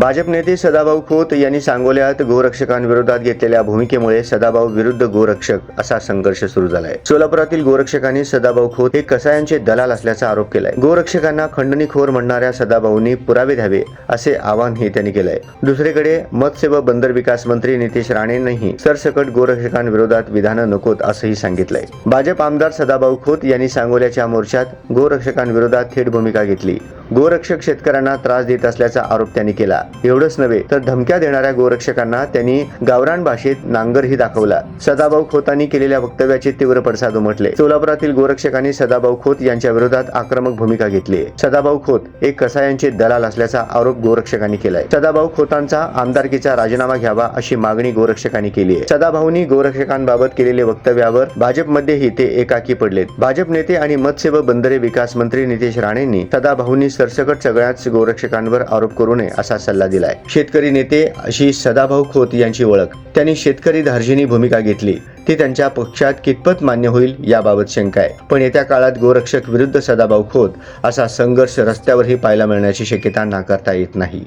भाजप नेते सदाभाऊ खोत यांनी सांगोल्यात गोरक्षकांविरोधात घेतलेल्या भूमिकेमुळे सदाभाऊ विरुद्ध गोरक्षक असा संघर्ष सुरू झालाय. सोलापुरातील गोरक्षकांनी सदाभाऊ खोत हे कसायांचे दलाल असल्याचा आरोप केलाय. गोरक्षकांना खंडणीखोर म्हणणाऱ्या सदाभाऊंनी पुरावे द्यावे असे आवाहनही त्यांनी केलंय. दुसरीकडे मत्स्य व बंदर विकास मंत्री नितेश राणेंनीही सरसकट गोरक्षकांविरोधात विधानं नकोत असंही सांगितलंय. भाजप आमदार सदाभाऊ खोत यांनी सांगोल्याच्या मोर्चात गोरक्षकांविरोधात थेट भूमिका घेतली. गोरक्षक शेतकऱ्यांना त्रास देत असल्याचा आरोप त्यांनी केला. एवढंच नव्हे तर धमक्या देणाऱ्या गोरक्षकांना त्यांनी गावरान भाषेत नांगरही दाखवला. सदाभाऊ खोतांनी केलेल्या वक्तव्याचे तीव्र पडसाद उमटले. सोलापुरातील गोरक्षकांनी सदाभाऊ खोत यांच्या विरोधात आक्रमक भूमिका घेतली सदाभाऊ खोत एक कसायांचे दलाल असल्याचा आरोप गोरक्षकांनी केलाय. सदाभाऊ खोतांचा आमदारकीचा राजीनामा घ्यावा अशी मागणी गोरक्षकांनी केली आहे. सदाभाऊंनी गोरक्षकांबाबत केलेले वक्तव्यावर भाजपमध्येही ते एकाकी पडलेत. भाजप नेते आणि मत्स्य व बंदरे विकास मंत्री नितेश राणेंनी सदाभाऊंनी सरसकट सगळ्याच गोरक्षकांवर आरोप करू नये असा सल्ला दिलाय. शेतकरी नेते अशी सदाभाऊ खोत यांची ओळख. त्यांनी शेतकरी धार्जिनी भूमिका घेतली. ती त्यांच्या पक्षात कितपत मान्य होईल याबाबत शंका आहे. पण येत्या काळात गोरक्षक विरुद्ध सदाभाऊ खोत असा संघर्ष रस्त्यावरही पाहायला मिळण्याची शक्यता नाकारता येत नाही.